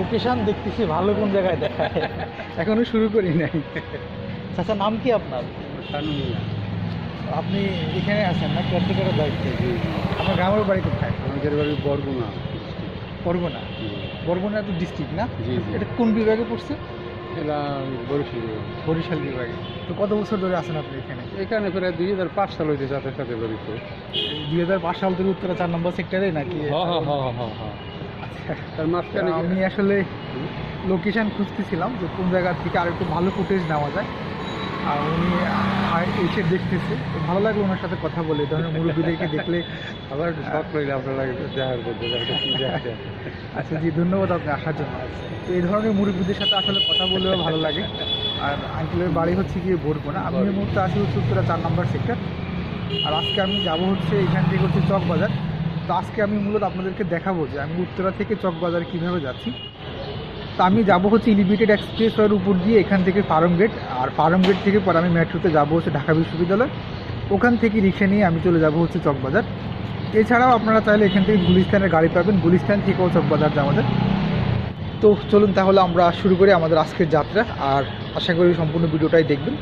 Location দেখতেছি ভালো কোন জায়গায় দেখায়। এখনও শুরু করি নাই। চাচা নাম কি আপনার? আপনি এখানে আছেন না? কেয়ারটেকারের দায়িত্বে। আপনার গ্রামের বাড়ি কোথায়? আমাদের বাড়ি বরগুনা বরগুনা? বরগুনা তো ডিস্ট্রিক্ট না। এটা কোন বিভাগে পড়ছে? এটা বরিশাল বরিশাল বিভাগে। তো কত বছর ধরে আছেন আপনি এখানে? এখানে প্রায় দুই হাজার পাঁচ সাল হয়েছে সাথে সাথে বাড়ি তো দুই হাজার পাঁচ সাল থেকে উত্তরা চার নম্বর সেক্টরে নাকি? হ্যাঁ হ্যাঁ হ্যাঁ হ্যাঁ হ্যাঁ। আচ্ছা তার মাঝখানে আমি আসলে লোকেশন খুঁজতেছিলাম যে কোন জায়গা থেকে আর একটু ভালো ফুটেজ নেওয়া যায়। আর উনি এসে দেখতেছে। ভালো লাগল ওনার সাথে কথা বলে। ধরনের মুরব্বীদেরকে দেখলে আবার একটু শখ রইলে আপনারা দেখার করতে যাতে কি দেখতে আচ্ছা জি ধন্যবাদ আপনি আসার জন্য। তো এই ধরনের মুরব্বীদের সাথে আসলে কথা বললেও ভালো লাগে। আর আঙ্কেলের বাড়ি হচ্ছে গিয়ে বরগুনা আমি এই মুহূর্তে আসি হচ্ছে উত্তরা চার নম্বর সেক্টর আর আজকে আমি যাব হচ্ছে এখান থেকে হচ্ছে চক বাজার তো আজকে আমি মূলত আপনাদেরকে দেখাবো যে আমি উত্তরা থেকে চক বাজার কীভাবে যাচ্ছি। তো আমি যাব হচ্ছে এলিভেটেড এক্সপ্রেস ওয়ের উপর দিয়ে এখান থেকে ফার্ম গেট আর ফার্ম গেট থেকে পরে আমি মেট্রোতে যাব হচ্ছে ঢাকা বিশ্ববিদ্যালয়। ওখান থেকে রিক্সা নিয়ে আমি চলে যাব হচ্ছে চকবাজার। এছাড়াও আপনারা চাইলে এখান থেকে গুলিস্তানের গাড়ি পাবেন, গুলিস্তান থেকেও চকবাজার যাওয়া যায়। তো চলুন তাহলে আমরা শুরু করি আমাদের আজকের যাত্রা, আর আশা করি সম্পূর্ণ ভিডিওটাই দেখবেন।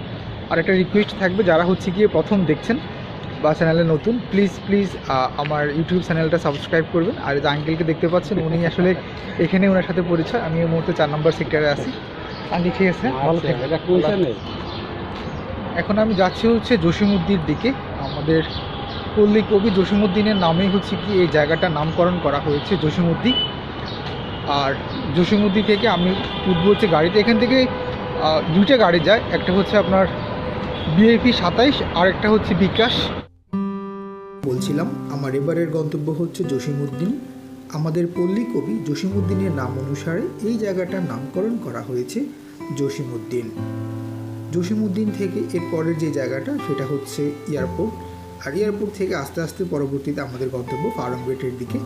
আর একটা রিকোয়েস্ট থাকবে, যারা হচ্ছে গিয়ে প্রথম দেখছেন বা চ্যানেলে নতুন প্লিজ প্লিজ আমার ইউটিউব চ্যানেলটা সাবস্ক্রাইব করবেন। আর যে আঙ্কেলকে দেখতে পাচ্ছেন উনি আসলে এখানে ওনার সাথে পরিচয়। আমি এই মুহূর্তে চার নম্বর সেক্টরে আছি। আঙ্কেল ঠিক আছে? ভালো আচ্ছা, থাকবেন চ্যানেল এখন আমি যাচ্ছি হচ্ছে জসিমুদ্দির দিকে। আমাদের পল্লী কবি জসিমুদ্দিনের নামেই হচ্ছে কি এই জায়গাটার নামকরণ করা হয়েছে জসিমুদ্দি আর জসিমুদ্দি থেকে আমি উঠবো হচ্ছে গাড়িতে। এখান থেকে দুইটা গাড়ি যায়। একটা হচ্ছে আপনার বিএপি সাতাইশ আর একটা হচ্ছে বিকাশ। বলছিলাম, আমার এবারের গন্তব্য হচ্ছে জসিমুদ্দিন আমাদের পল্লী কবি জসিমুদ্দিনের নাম অনুসারে এই জায়গাটার নামকরণ করা হয়েছে জসিমুদ্দিন জসিমুদ্দিন থেকে এর পরের যে জায়গাটা, সেটা হচ্ছে এয়ারপোর্ট। আর এয়ারপোর্ট থেকে আস্তে আস্তে পরবর্তীতে আমাদের গন্তব্য ফার্মগেটের দিকে।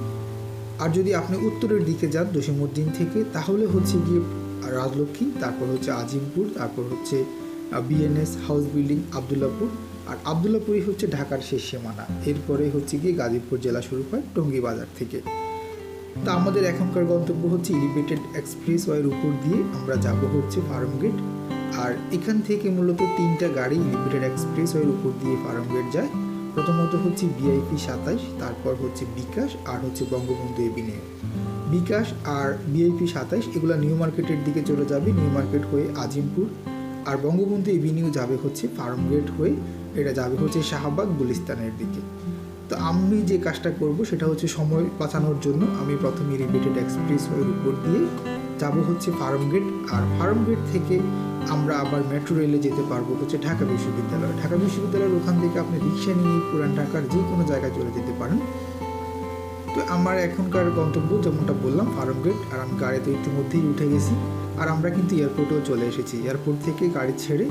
আর যদি আপনি উত্তরের দিকে যান জসিমুদ্দিন থেকে, তাহলে হচ্ছে গিয়ে রাজলক্ষ্মী, তারপর হচ্ছে আজিমপুর, তারপর হচ্ছে বিএনএস হাউস বিল্ডিং আবদুল্লাপুর। আর আবদুল্লাপুরই হচ্ছে ঢাকার শেষ সীমানা। এরপরে হচ্ছে গিয়ে গাজীপুর জেলা শুরু হয় টঙ্গী বাজার থেকে। তা আমাদের এখনকার গন্তব্য হচ্ছে এলিভেটেড এক্সপ্রেস ওয়ের উপর দিয়ে আমরা যাব হচ্ছে ফার্মগেট আর এখান থেকে মূলত তিনটা গাড়ি এলিভেটেড এক্সপ্রেস ওয়ের উপর দিয়ে ফার্মগেট যায়। প্রথমত হচ্ছে বিআইপি সাতাশ, তারপর হচ্ছে বিকাশ আর হচ্ছে বঙ্গবন্ধু এভিনিউ। বিকাশ আর বিআইপি সাতাশ, এগুলো নিউ মার্কেটের দিকে চলে যাবে, নিউ মার্কেট হয়ে আজিমপুর। আর বঙ্গবন্ধু এভিনিউ যাবে হচ্ছে ফার্মগেট হয়ে এটা যাবে হচ্ছে শাহবাগ গুলিস্তানের দিকে। তো আমি যে কাজটা করব সেটা হচ্ছে সময় বাঁচানোর জন্য আমি প্রথমে রিপিটেড এক্সপ্রেস ওয়ের উপর দিয়ে যাব হচ্ছে ফার্মগেট আর ফার্ম গেট থেকে আমরা আবার মেট্রো রেলে যেতে পারব হচ্ছে ঢাকা বিশ্ববিদ্যালয়। ঢাকা বিশ্ববিদ্যালয়ের ওখান থেকে আপনি রিক্সা নিয়ে পুরান ঢাকার যে কোনো জায়গায় চলে যেতে পারেন। তো আমার এখনকার গন্তব্য যেমনটা বললাম, ফার্ম গেট। আর আমি গাড়িতে ইতিমধ্যেই উঠে গেছি। আর আমরা কিন্তু এয়ারপোর্টেও চলে এসেছি। এয়ারপোর্ট থেকে গাড়ি ছেড়ে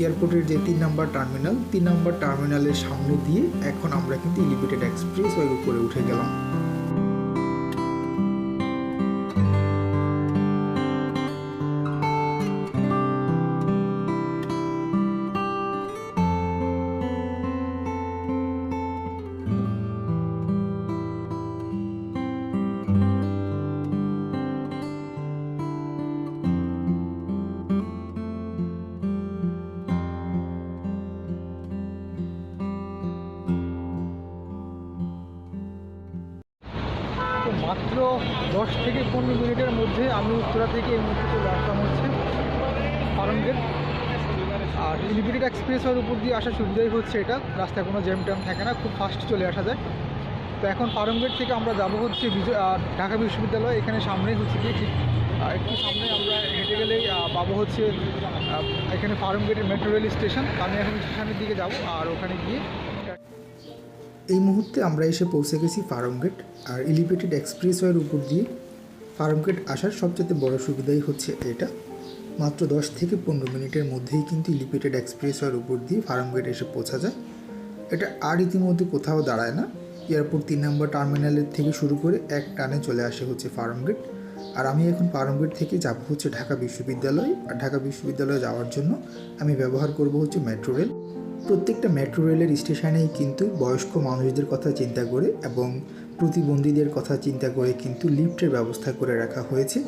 এয়ারপোর্টের যে তিন নম্বর টার্মিনাল তিন নম্বর টার্মিনালের সামনে দিয়ে এখন আমরা কিন্তু এলিভেটেড এক্সপ্রেস ওয়ের উপরে উঠে গেলাম। উত্তরা থেকে এই মুহূর্তে চলে আসলাম হচ্ছে ফার্মগেট আর এলিভেটেড এক্সপ্রেসের উপর দিয়ে আসার সুবিধাই হচ্ছে এটা। রাস্তায় কোনো জ্যাম ট্যাম থাকে না, খুব ফাস্ট চলে আসা যায়। তো এখন ফার্মগেট থেকে আমরা যাব হচ্ছে ঢাকা বিশ্ববিদ্যালয়। এখানে সামনেই হচ্ছে গিয়ে ঠিক একটু সামনে আমরা হেঁটে গেলেই পাবো হচ্ছে এখানে ফার্মগেটের মেট্রো রেল স্টেশন। আমি এখন স্টেশনের দিকে যাব আর ওখানে গিয়ে এই মুহূর্তে আমরা এসে পৌঁছে গেছি ফার্মগেট আর এলিভেটেড এক্সপ্রেসওয়ের উপর দিয়ে ফার্মগেট আসার সবচেয়ে বড় সুবিধাই হচ্ছে এটা। মাত্র দশ থেকে পনেরো মিনিটের মধ্যেই কিন্তু এলিভেটেড এক্সপ্রেসওয়ের উপর দিয়ে ফার্ম ফার্মগেট এসে পৌঁছা যায় এটা আর ইতিমধ্যে কোথাও দাঁড়ায় না। এয়ারপোর্ট তিন নম্বর টার্মিনালের থেকে শুরু করে এক টানে চলে আসে হচ্ছে ফার্ম ফার্মগেট আর আমি এখন ফার্মগেট থেকে যাব হচ্ছে ঢাকা বিশ্ববিদ্যালয়। আর ঢাকা বিশ্ববিদ্যালয়ে যাওয়ার জন্য আমি ব্যবহার করব হচ্ছে মেট্রো রেল। প্রত্যেকটা মেট্রো রেলের স্টেশনেই কিন্তু বয়স্ক মানুষদের কথা চিন্তা করে এবং প্রতিবন্ধীদের কথা চিন্তা করে কিন্তু লিফ্টের ব্যবস্থা করে রাখা হয়েছে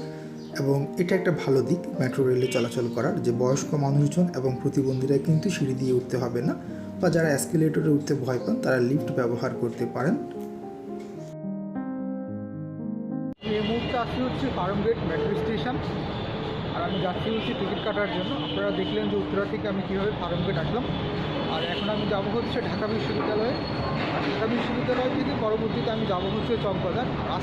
এবং এটা একটা ভালো দিক মেট্রো রেলে চলাচল করার, যে বয়স্ক মানুষজন এবং প্রতিবন্ধীরা কিন্তু সিঁড়ি দিয়ে উঠতে হবে না বা যারা অ্যাসকেলেটরে উঠতে ভয় পান, তারা লিফট ব্যবহার করতে পারেন। এই মুহূর্তে আসছি হচ্ছে ফার্মগেট মেট্রো যাচ্ছি হচ্ছে টিকিট কাটার জন্য। আপনারা দেখলেন যে উত্তরা থেকে আমি কীভাবে ফার্মকে ডাকলাম। আর এখন আমি যাব হচ্ছে ঢাকা বিশ্ববিদ্যালয়ে। ঢাকা বিশ্ববিদ্যালয় থেকে পরবর্তীতে আমি যাব হচ্ছে চকবাজার আর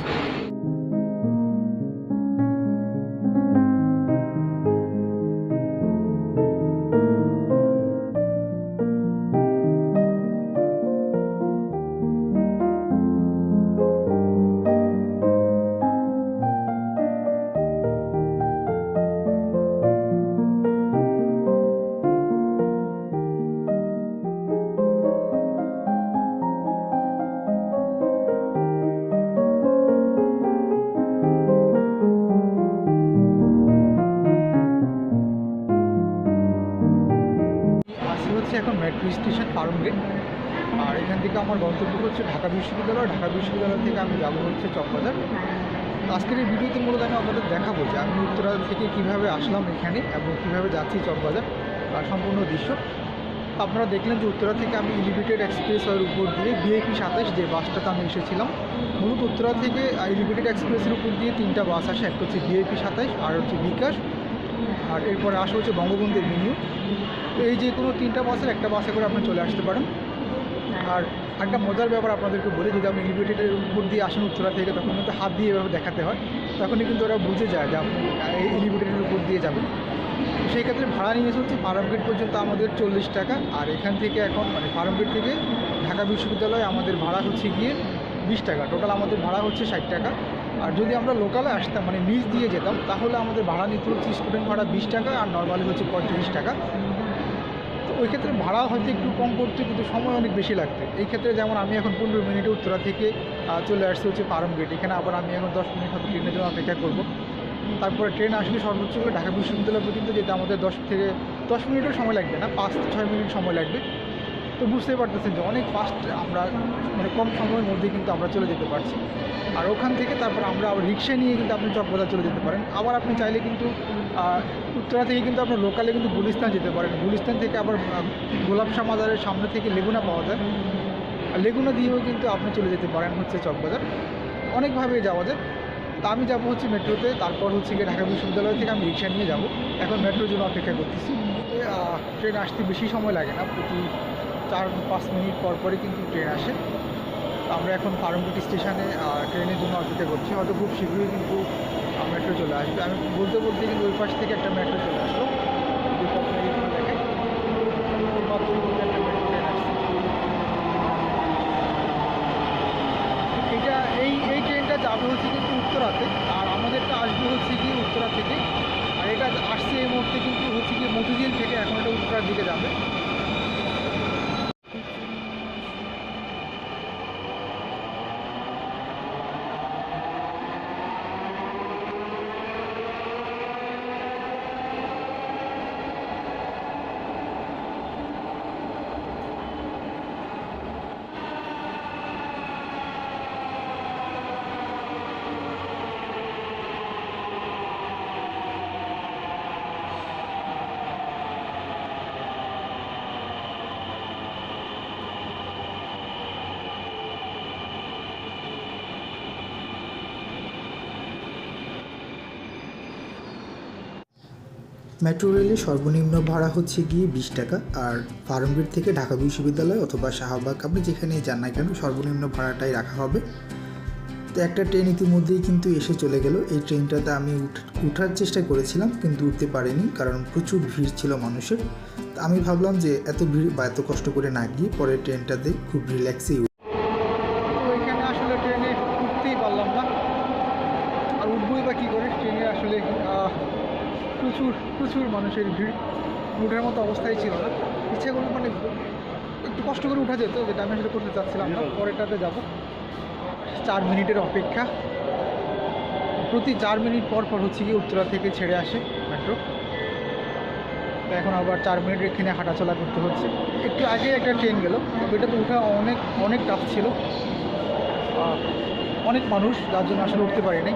স্টেশন ফার্মগেট আর এখান থেকে আমার গন্তব্য হচ্ছে ঢাকা বিশ্ববিদ্যালয়। ঢাকা বিশ্ববিদ্যালয় থেকে আমি যাব হচ্ছে চকবাজার। আজকের এই ভিডিওতে মূলত আমি আপনাদের দেখাবো যে আমি উত্তরা থেকে কীভাবে আসলাম এখানে এবং কীভাবে যাচ্ছি চকবাজার আর সম্পূর্ণ দৃশ্য। আপনারা দেখলেন যে উত্তরা থেকে আমি এলিভেটেড এক্সপ্রেস ওয়ের উপর দিয়ে বিএপি সাতাশ যে বাসটাতে আমি এসেছিলাম, মূলত উত্তরা থেকে এলিভেটেড এক্সপ্রেসের উপর দিয়ে তিনটা বাস আসে একটা হচ্ছে বিএপি সাতাশ আর হচ্ছে বিকাশ। আর এরপরে আসা হচ্ছে বঙ্গবন্ধু এভিনিউ এই যে কোনো তিনটা বাসের একটা বাসে করে আপনি চলে আসতে পারেন। আর একটা মজার ব্যাপার আপনাদেরকে বলি যদি আপনি এলিভেটেডের উপর দিয়ে আসেন উচ্চরা থেকে, তখন কিন্তু হাত দিয়ে এভাবে দেখাতে হয়। তখনই কিন্তু ওরা বুঝে যায় যে আপনি এই এলিভেটেডের উপর দিয়ে যাবেন। সেই ক্ষেত্রে ভাড়া নিয়েছে হচ্ছে ফার্মগেট পর্যন্ত আমাদের চল্লিশ টাকা। আর এখান থেকে এখন মানে ফার্মগেট থেকে ঢাকা বিশ্ববিদ্যালয়ে আমাদের ভাড়া হচ্ছে গিয়ে বিশ টাকা। টোটাল আমাদের ভাড়া হচ্ছে ষাট টাকা। আর যদি আমরা লোকালে আসতাম মানে নিচ দিয়ে যেতাম, তাহলে আমাদের ভাড়া নিতে হচ্ছে স্টুডেন্ট ভাড়া বিশ টাকা আর নর্মালি হচ্ছে পঁয়ত্রিশ টাকা। তো ওই ক্ষেত্রে ভাড়া হয়তো একটু কম পড়তো, কিন্তু সময় অনেক বেশি লাগতো। এই ক্ষেত্রে যেমন আমি এখন পনেরো মিনিটে উত্তরা থেকে চলে আসছি হচ্ছে ফার্ম গেট এখানে আবার আমি এখন দশ মিনিট হয়তো ট্রেনের জন্য অপেক্ষা করব। তারপরে ট্রেন আসলে সর্বোচ্চ ঢাকা বিশ্ববিদ্যালয় পর্যন্ত যেতে আমাদের দশ থেকে দশ মিনিটও সময় লাগবে না, পাঁচ ছয় মিনিট সময় লাগবে। তো বুঝতেই পারতেছেন যে অনেক ফাস্ট আমরা মানে কম সময়ের মধ্যে কিন্তু আমরা চলে যেতে পারছি। আর ওখান থেকে তারপর আমরা আবার রিক্সা নিয়ে কিন্তু আপনি চকবাজার চলে যেতে পারেন। আবার আপনি চাইলে কিন্তু উত্তরা থেকে কিন্তু আপনার লোকালে কিন্তু গুলিস্তান যেতে পারেন। গুলিস্তান থেকে আবার গোলাপশাহ মাজারের সামনে থেকে লেগুনা পাওয়া যায়। লেগুনা দিয়েও কিন্তু আপনি চলে যেতে পারেন হচ্ছে চকবাজার। অনেকভাবে যাওয়া যায়। তা আমি যাব হচ্ছে মেট্রোতে, তারপর হচ্ছে গিয়ে ঢাকা বিশ্ববিদ্যালয় থেকে আমি রিক্সা নিয়ে যাব। এখন মেট্রোর জন্য অপেক্ষা করতেছি। ট্রেন আসতে বেশি সময় লাগে না, প্রতি চার পাঁচ মিনিট পর পরই কিন্তু ট্রেন আসে। আমরা এখন ফার্মগুটি স্টেশনে ট্রেনের জন্য অপেক্ষা করছি। হয়তো খুব শীঘ্রই কিন্তু মেট্রো চলে আসবে। আমি বলতে বলতে কিন্তু ওই পাশ থেকে একটা মেট্রো চলে আসলো। এটা, এই এই ট্রেনটা যাবে হচ্ছে কিন্তু উত্তরাতে। আর আমাদেরটা আসবে হচ্ছে গিয়ে উত্তরা থেকে। আর এটা আসছে এই মুহূর্তে কিন্তু হচ্ছে গিয়ে মতিঝিল থেকে এখন এটা উত্তরার দিকে যাবে। মেট্রো রেলে সর্বনিম্ন ভাড়া হচ্ছে গিয়ে বিশ টাকা, আর ফার্মগেট থেকে ঢাকা বিশ্ববিদ্যালয় অথবা শাহবাগ, আপনি যেখানেই যান না কেন, সর্বনিম্ন ভাড়াটাই রাখা হবে। তো একটা ট্রেন ইতিমধ্যেই কিন্তু এসে চলে গেল। এই ট্রেনটাতে আমি উঠ- উঠার চেষ্টা করেছিলাম, কিন্তু উঠতে পারিনি, কারণ প্রচুর ভিড় ছিল মানুষের। তো আমি ভাবলাম যে এত ভিড় বা এত কষ্ট করে না গিয়ে পরে ট্রেনটাতে খুব রিল্যাক্সেই তো এখানে আসলে ট্রেনে উঠতেই পারলাম না আর উঠবই বা কী করে ট্রেনে আসলে আহ, প্রচুর প্রচুর মানুষের ভিড়। উঠার মতো অবস্থায় ছিল না। ইচ্ছে করে মানে একটু কষ্ট করে উঠা যেত, যেটা আমি আসলে করতে চাচ্ছিলাম না। পরেরটাতে যাব। চার মিনিটের অপেক্ষা। প্রতি চার মিনিট পর পর হচ্ছে কি উত্তরা থেকে ছেড়ে আসে মেট্রো তো এখন আবার চার মিনিট এখানে হাঁটাচলা করতে হচ্ছে। একটু আগে একটা ট্রেন গেল। এটা তো ওঠা অনেক অনেক টাফ ছিল। অনেক মানুষ, যার জন্য আসলে উঠতে পারি নাই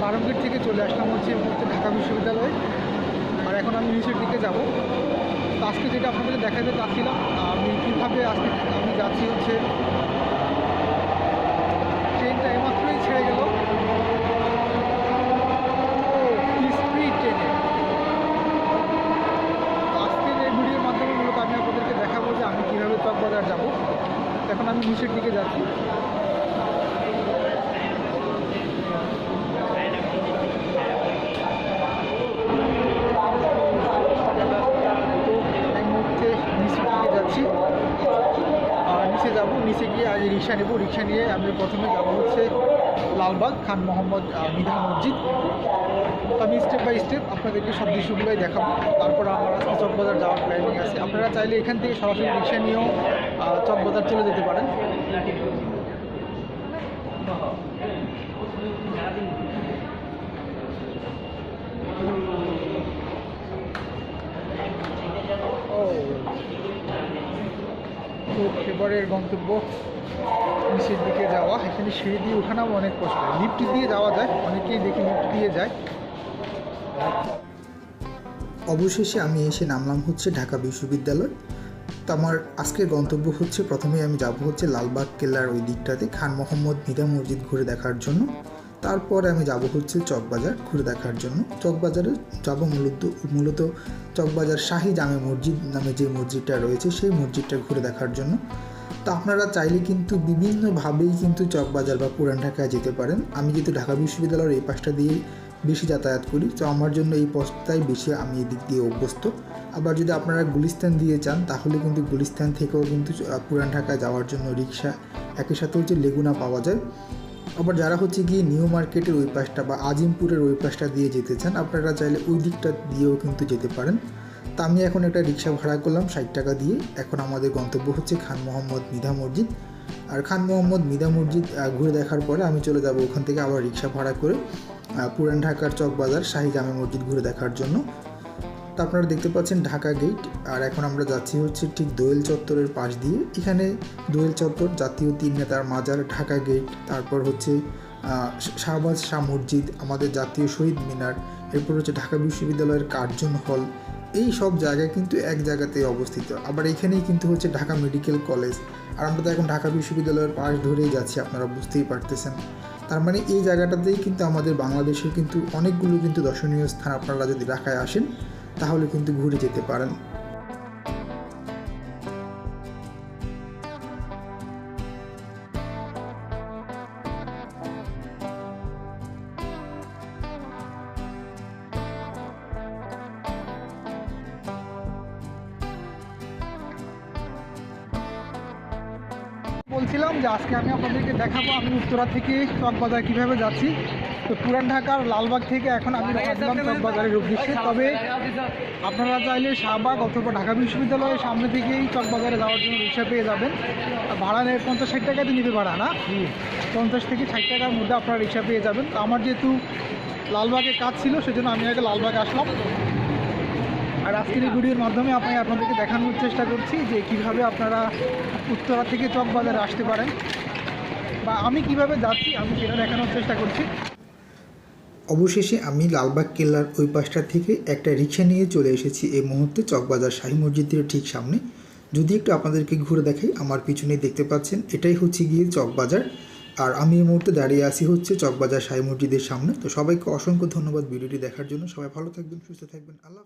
ফার্মগেট থেকে চলে আসলাম হচ্ছে ঢাকা বিশ্ববিদ্যালয়ে। আর এখন আমি নিচের দিকে যাব। তো আজকে যেটা আপনাদের দেখাতে চাচ্ছিলাম, আমি কীভাবে আজকে আমি যাচ্ছি হচ্ছে, ট্রেনটা এইমাত্রই ছেড়ে গেল। মাধ্যমে মূলত আমি আপনাদেরকে দেখাবো যে আমি কীভাবে চকবাজার যাব। এখন আমি নিচের দিকে যাচ্ছি এই মুহূর্তে নিচের দিকে যাচ্ছি আর নিচে গিয়ে আজ রিক্সা নেব। রিক্সা নিয়ে আমি প্রথমে যাব হচ্ছে লালবাগ, খান মোহাম্মদ মিধা মসজিদ। তো আমি স্টেপ বাই স্টেপ আপনাদেরকে সব দৃশ্যগুলোই দেখাবো। তারপর আমার আজকে চকবাজার যাওয়ার প্ল্যানিং আছে। আপনারা চাইলে এখান থেকে সরাসরি রিক্সা নিয়েও চকবাজার চলে যেতে পারেন। তো গন্তব্য নিচের দিকে যাওয়া। এখানে সিঁড়ি দিয়ে ওঠানাও অনেক কষ্ট। লিফট দিয়ে যাওয়া যায়, অনেকেই দেখি লিফট দিয়ে যায়। অবশেষে আমি এসে নামলাম হচ্ছে ঢাকা বিশ্ববিদ্যালয়। তো আমার আজকের গন্তব্য হচ্ছে, প্রথমেই আমি যাব হচ্ছে লালবাগ কেল্লার ওই দিকটাতে, খান মোহাম্মদ মিদা মসজিদ ঘুরে দেখার জন্য। তারপরে আমি যাব হচ্ছে চকবাজার ঘুরে দেখার জন্য। চকবাজারে যাব মূলত মূলত চকবাজার শাহী জামে মসজিদ নামে যে মসজিদটা রয়েছে, সেই মসজিদটা ঘুরে দেখার জন্য। তো আপনারা চাইলে কিন্তু বিভিন্নভাবেই কিন্তু চকবাজার বা পুরান ঢাকায় যেতে পারেন। আমি যেহেতু ঢাকা বিশ্ববিদ্যালয়ের এই পাশটা দিয়ে বেশি যাতায়াত করি, তো আমার জন্য এই পথটাই বেশি আমি এদিক দিয়ে অভ্যস্ত। আবার যদি আপনারা গুলিস্তান দিয়ে যান তাহলে কিন্তু গুলিস্তান থেকেও কিন্তু পুরান ঢাকায় যাওয়ার জন্য রিক্সা, একই সাথে হচ্ছে লেগুনা পাওয়া যায়। আবার যারা হচ্ছে গিয়ে নিউ মার্কেটের ওই পাশটা বা আজিমপুরের ওই পাশটা দিয়ে যেতে চান, আপনারা চাইলে ওই দিকটা দিয়েও কিন্তু যেতে পারেন। তা আমি এখন একটা রিক্সা ভাড়া করলাম ষাট টাকা দিয়ে। এখন আমাদের গন্তব্য হচ্ছে খান মোহাম্মদ মিধা মসজিদ। আর খান মোহাম্মদ মিদা মসজিদ ঘুরে দেখার পরে আমি চলে যাব ওখান থেকে আবার রিক্সা ভাড়া করে পুরান ঢাকার চকবাজার শাহী জামে মসজিদ ঘুরে দেখার জন্য। তা আপনারা দেখতে পাচ্ছেন ঢাকা গেট আর এখন আমরা যাচ্ছি হচ্ছে ঠিক দোয়েল চত্বরের পাশ দিয়ে। এখানে দোয়েল চত্বর জাতীয় তিন নেতার মাজার, ঢাকা গেট তারপর হচ্ছে শাহবাজ শাহ মসজিদ, আমাদের জাতীয় শহীদ মিনার, এরপর হচ্ছে ঢাকা বিশ্ববিদ্যালয়ের কার্জন হল এই সব জায়গায় কিন্তু এক জায়গাতেই অবস্থিত। আবার এখানেই কিন্তু হচ্ছে ঢাকা মেডিকেল কলেজ। আর আমরা তো এখন ঢাকা বিশ্ববিদ্যালয়ের পাশ ধরেই যাচ্ছি, আপনারা বুঝতেই পারতেছেন। তার মানে এই জায়গাটাতেই কিন্তু আমাদের বাংলাদেশের কিন্তু অনেকগুলো কিন্তু দর্শনীয় স্থান আপনারা যদি ঢাকায় আসেন, তাহলে কিন্তু ঘুরে যেতে পারেন। বলছিলাম যে আজকে আমি আপনাদেরকে দেখাবো আমি উত্তরা থেকে চকবাজার কীভাবে যাচ্ছি। তো পুরান ঢাকার লালবাগ থেকে এখন আমি রওনা দিলাম চকবাজারের উদ্দেশ্যে। তবে আপনারা চাইলে শাহবাগ অথবা ঢাকা বিশ্ববিদ্যালয়ের সামনে থেকেই চকবাজারে যাওয়ার জন্য রিক্সা পেয়ে যাবেন। ভাড়া নেয় পঞ্চাশ ষাট টাকাতে নিতে ভাড়া না? পঞ্চাশ থেকে ষাট টাকার মধ্যে আপনারা রিক্সা পেয়ে যাবেন। তো আমার যেহেতু লালবাগে কাজ ছিল সেজন্য আমি আগে লালবাগে আসলাম। আর আজকের এই ভিডিওর মাধ্যমে আমি আপনাদেরকে দেখানোর চেষ্টা করছি যে কীভাবে আপনারা উত্তরা থেকে চকবাজারে আসতে পারেন বা আমি কীভাবে যাচ্ছি আমি সেটা দেখানোর চেষ্টা করছি। অবশেষে আমি লালবাগ কেল্লার ওই পাশটা থেকে একটা রিক্সা নিয়ে চলে এসেছি। এই মুহূর্তে চকবাজার শাহী মসজিদের ঠিক সামনে। যদি একটু আপনাদেরকে ঘুরে দেখাই, আমার পিছনে দেখতে পাচ্ছেন, এটাই হচ্ছে গিয়ে চকবাজার। আর আমি এই মুহূর্তে দাঁড়িয়ে আছি হচ্ছে চকবাজার শাহী মসজিদের সামনে। তো সবাইকে অসংখ্য ধন্যবাদ ভিডিওটি দেখার জন্য। সবাই ভালো থাকবেন, সুস্থ থাকবেন। আল্লাহ